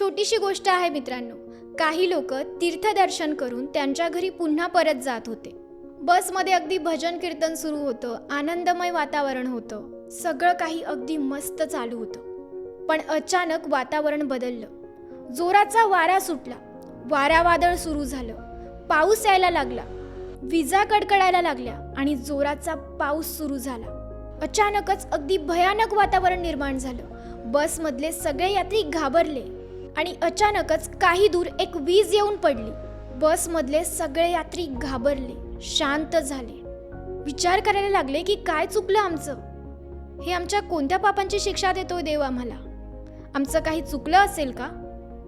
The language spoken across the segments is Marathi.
छोटीशी गोष्ट आहे मित्रांनो. काही लोक तीर्थदर्शन करून त्यांच्या घरी पुन्हा परत जात होते. बसमध्ये अगदी भजन कीर्तन सुरू होतं आनंदमय वातावरण होतं. सगळं काही अगदी मस्त चालू होतं. पण अचानक वातावरण बदललं. जोराचा वारा सुटला. वारा वादळ सुरू झालं. पाऊस यायला लागला. विजा कडकडायला लागल्या आणि जोराचा पाऊस सुरू झाला. अचानकच अगदी भयानक वातावरण निर्माण झालं. बसमधले सगळे यात्री घाबरले. आणि अचानकच काही दूर एक वीज येऊन पडली. बसमधले सगळे यात्री घाबरले शांत झाले. विचार करायला लागले की काय चुकलं आमचं? हे आमच्या कोणत्या पापांची शिक्षा देतोय देव आम्हाला? आमचं काही चुकलं असेल का?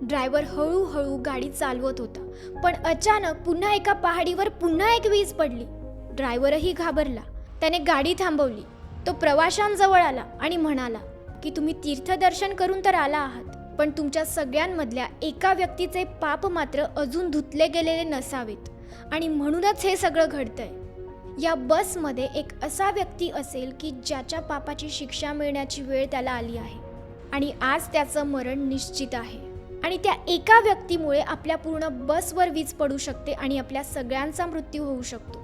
ड्रायव्हर हळूहळू गाडी चालवत होता पण अचानक पुन्हा एका पहाडीवर पुन्हा एक वीज पडली. ड्रायव्हरही घाबरला. त्याने गाडी थांबवली. तो प्रवाशांजवळ आला आणि म्हणाला की तुम्ही तीर्थदर्शन करून तर आला आहात. पण तुमच्या सगळ्यांमधल्या एका व्यक्तीचे पाप मात्र अजून धुतले गेलेले नसावेत. आणि म्हणूनच हे सगळं घडतंय. या बसमध्ये एक असा व्यक्ती असेल की ज्याच्या पापाची शिक्षा मिळण्याची वेळ त्याला आली आहे. आणि आज त्याचं मरण निश्चित आहे. आणि त्या एका व्यक्तीमुळे आपल्या पूर्ण बसवर वीज पडू शकते आणि आपल्या सगळ्यांचा मृत्यू होऊ शकतो.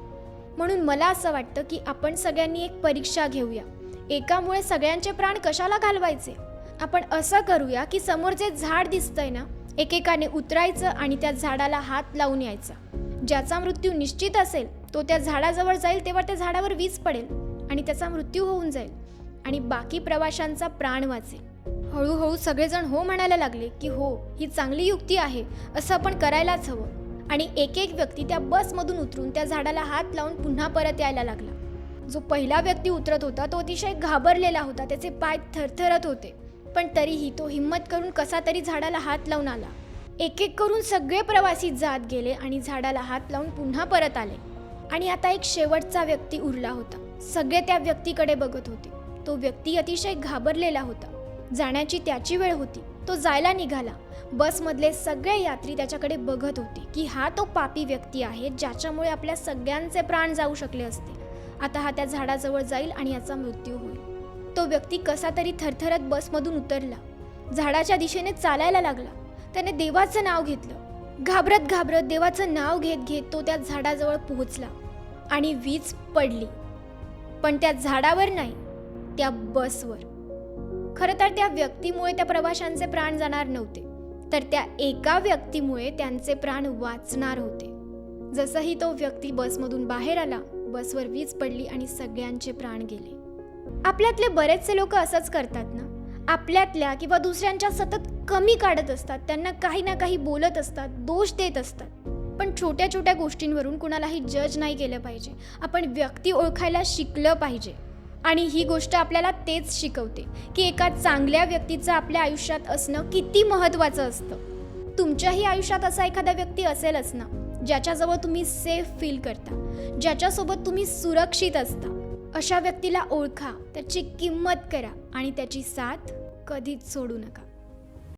म्हणून मला असं वाटतं की आपण सगळ्यांनी एक परीक्षा घेऊया. एकामुळे सगळ्यांचे प्राण कशाला घालवायचे? आपण असं करूया की समोर जे झाड दिसतंय ना एकेकाने उतरायचं आणि त्या झाडाला हात लावून यायचा. ज्याचा मृत्यू निश्चित असेल तो त्या झाडाजवळ जाईल तेव्हा त्या झाडावर वीज पडेल आणि त्याचा मृत्यू होऊन जाईल. आणि बाकी प्रवाशांचा प्राण वाचेल. हळूहळू सगळेजण हो म्हणायला लागले की हो ही चांगली युक्ती आहे असं आपण करायलाच हवं. आणि एक एक व्यक्ती त्या बसमधून उतरून त्या झाडाला हात लावून पुन्हा परत यायला लागला. जो पहिला व्यक्ती उतरत होता तो अतिशय घाबरलेला होता त्याचे पाय थरथरत होते. पण तरीही तो हिंमत करून कसा तरी झाडाला हात लावून आला. एक एक करून सगळे प्रवासी जात गेले आणि झाडाला हात लावून पुन्हा परत आले. आणि आता एक शेवटचा व्यक्ती उरला होता. सगळे त्या व्यक्तीकडे बघत होते. तो व्यक्ती अतिशय घाबरलेला होता. जाण्याची त्याची वेळ होती. तो जायला निघाला. बसमधले सगळे यात्री त्याच्याकडे बघत होते की हा तो पापी व्यक्ती आहे ज्याच्यामुळे आपल्या सगळ्यांचे प्राण जाऊ शकले असते. आता हा त्या झाडाजवळ जाईल आणि याचा मृत्यू होईल. तो व्यक्ती कसा तरी थरथरत बसमधून उतरला. झाडाच्या दिशेने चालायला लागला. त्याने देवाचं नाव घेतलं. घाबरत घाबरत देवाचं नाव घेत घेत तो त्या झाडाजवळ पोहोचला आणि वीज पडली. पण त्या झाडावर नाही त्या बसवर. खरं तर त्या व्यक्तीमुळे त्या प्रवाशांचे प्राण जाणार नव्हते तर त्या एका व्यक्तीमुळे त्यांचे प्राण वाचणार होते. जसंही तो व्यक्ती बसमधून बाहेर आला बसवर वीज पडली आणि सगळ्यांचे प्राण गेले. आपल्यातले बरेचसे लोक असंच करतात ना. आपल्यातल्या किंवा दुसऱ्यांच्या सतत कमी काढत असतात. त्यांना काही ना काही बोलत असतात दोष देत असतात. पण छोट्या छोट्या गोष्टींवरून कुणालाही जज नाही केलं पाहिजे. आपण व्यक्ती ओळखायला शिकलं पाहिजे. आणि ही गोष्ट आपल्याला तेच शिकवते की एका चांगल्या व्यक्तीचं आपल्या आयुष्यात असणं किती महत्त्वाचं असतं. तुमच्याही आयुष्यात असा एखादा व्यक्ती असेलच ना ज्याच्याजवळ तुम्ही सेफ फील करता. ज्याच्यासोबत तुम्ही सुरक्षित असता. अशा व्यक्तीला ओळखा त्याची किंमत करा आणि त्याची साथ कधीच सोडू नका.